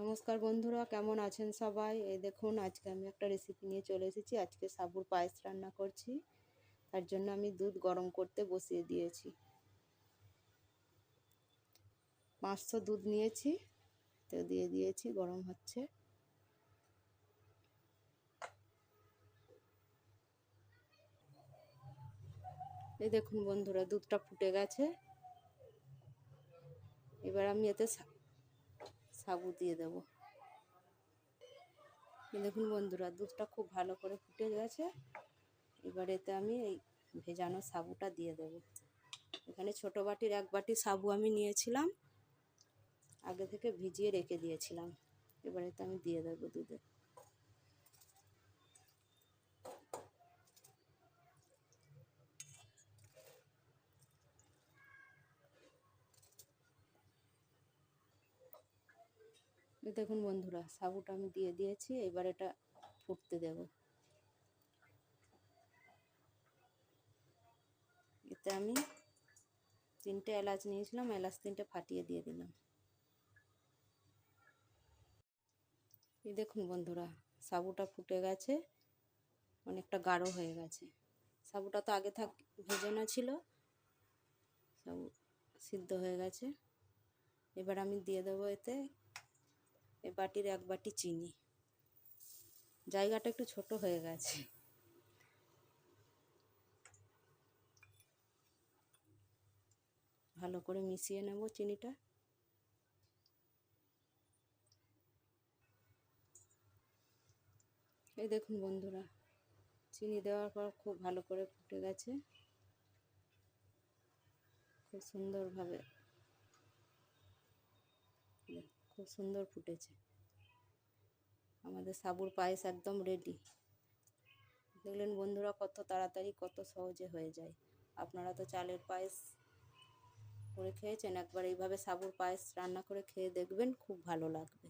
নমস্কার বন্ধুরা, কেমন আছেন সবাই? এই দেখুন, আজকে আমি একটা রেসিপি নিয়ে চলে এসেছি। আজকে সাবুর পায়েস রান্না করছি। তার জন্য আমি দুধ গরম করতে বসিয়ে দিয়েছি। পাঁচশো দুধ নিয়েছি, তো দিয়ে দিয়েছি, গরম হচ্ছে। এই দেখুন বন্ধুরা, দুধটা ফুটে গেছে। এবার আমি এতে সাবু দিয়ে দেব। দেখুন বন্ধুরা, দুধটা খুব ভালো করে ফুটে গেছে। এবার এতে আমি এই ভেজানো সাবুটা দিয়ে দেব। এখানে ছোটো বাটির এক বাটি সাবু আমি নিয়েছিলাম, আগে থেকে ভিজিয়ে রেখে দিয়েছিলাম। এবার এতে আমি দিয়ে দেবো দুধে। দেখুন বন্ধুরা, সাবুটা আমি দিয়ে দিয়েছি, এবার এটা ফুটতে দেব। এতে আমি তিনটে এলাচ নিয়েছিলাম, এলাচ তিনটে ফাটিয়ে দিয়ে দিলাম। এই দেখুন বন্ধুরা, সাবুটা ফুটে গেছে, অনেকটা গাঢ় হয়ে গেছে। সাবুটা তো আগে থাক, ভেজানো ছিল, সাবু সিদ্ধ হয়ে গেছে। এবার আমি দিয়ে দেবো এতে এ বাটির এক বাটি চিনি। জায়গাটা একটু ছোট হয়ে গেছে। ভালো করে মিশিয়ে নেব চিনিটা। এই দেখুন বন্ধুরা, চিনি দেওয়ার পর খুব ভালো করে ফুটে গেছে। খুব সুন্দরভাবে খুব সুন্দর ফুটেছে। আমাদের সাবুর পায়েস একদম রেডি দেখলেন বন্ধুরা কত তাড়াতাড়ি, কত সহজে হয়ে যায়। আপনারা তো চালের পায়েস করে খেয়েছেন, একবার এইভাবে সাবুর পায়েস রান্না করে খেয়ে দেখবেন, খুব ভালো লাগবে।